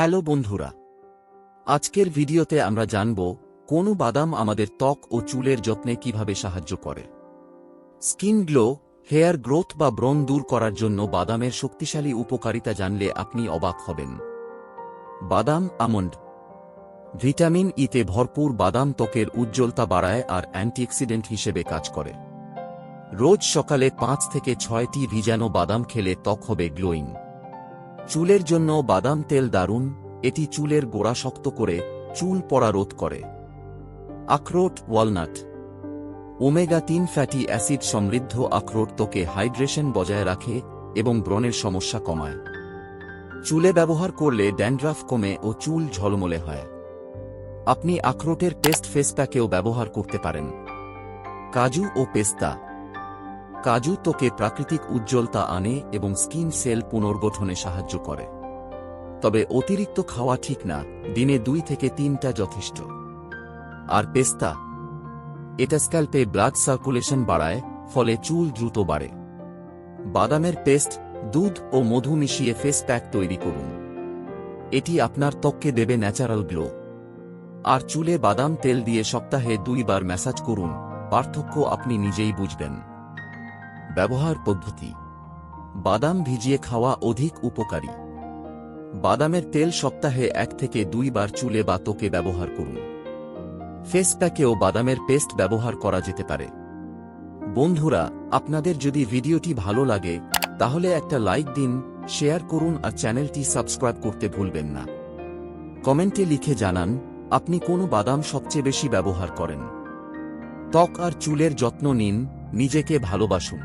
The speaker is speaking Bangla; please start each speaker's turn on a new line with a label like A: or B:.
A: হ্যালো বন্ধুরা। আজকের ভিডিওতে আমরা জানব, কোন বাদাম আমাদের ত্বক ও চুলের যত্নে কীভাবে সাহায্য করে। স্কিন গ্লো, হেয়ার গ্রোথ বা ব্রণ দূর করার জন্য বাদামের শক্তিশালী উপকারিতা জানলে আপনি অবাক হবেন। বাদাম, আমন্ড। ভিটামিন ইতে ভরপুর বাদাম ত্বকের উজ্জ্বলতা বাড়ায় আর অ্যান্টিঅক্সিডেন্ট হিসেবে কাজ করে। রোজ সকালে পাঁচ থেকে ছয়টি ভিজানো বাদাম খেলে ত্বক হবে গ্লোয়িং। চুলের জন্য বাদাম তেল দারুণ, এটি চুলের গোড়া শক্ত করে চুল পড়া রোধ করে। আখরোট, ওয়ালনাট। ওমেগা তিন ফ্যাটি অ্যাসিড সমৃদ্ধ আখরোট ত্বকে হাইড্রেশন বজায় রাখে এবং ব্রণের সমস্যা কমায়। চুলে ব্যবহার করলে ড্যান্ড্রাফ কমে ও চুল ঝলমলে হয়। আপনি আখরোটের পেস্ট ফেস প্যাকেও ব্যবহার করতে পারেন। কাজু ও পেস্তা। কাজু ত্বকে প্রাকৃতিক উজ্জ্বলতা আনে এবং স্কিন সেল পুনর্গঠনে সাহায্য করে। তবে অতিরিক্ত খাওয়া ঠিক না, দিনে দুই থেকে তিনটা যথেষ্ট। আর পেস্তা? এটা স্ক্যাল্পে ব্লাড সার্কুলেশন বাড়ায়, ফলে চুল দ্রুত বাড়ে। বাদামের পেস্ট, দুধ ও মধু মিশিয়ে ফেস প্যাক তৈরি করুন। এটি আপনার ত্বককে দেবে ন্যাচারাল গ্লো। আর চুলে বাদাম তেল দিয়ে সপ্তাহে দুইবার ম্যাসাজ করুন, পার্থক্য আপনি নিজেই বুঝবেন। ব্যবহার পদ্ধতি। বাদাম ভিজিয়ে খাওয়া অধিক উপকারী। বাদামের তেল সপ্তাহে এক থেকে দুইবার চুলে বা ত্বকে ব্যবহার করুন। ফেস প্যাকেও বাদামের পেস্ট ব্যবহার করা যেতে পারে। বন্ধুরা, আপনাদের যদি ভিডিওটি ভালো লাগে, তাহলে একটা লাইক দিন, শেয়ার করুন আর চ্যানেলটি সাবস্ক্রাইব করতে ভুলবেন না। কমেন্টে লিখে জানান, আপনি কোন বাদাম সবচেয়ে বেশি ব্যবহার করেন। ত্বক আর চুলের যত্ন নিন, নিজেকে ভালোবাসুন।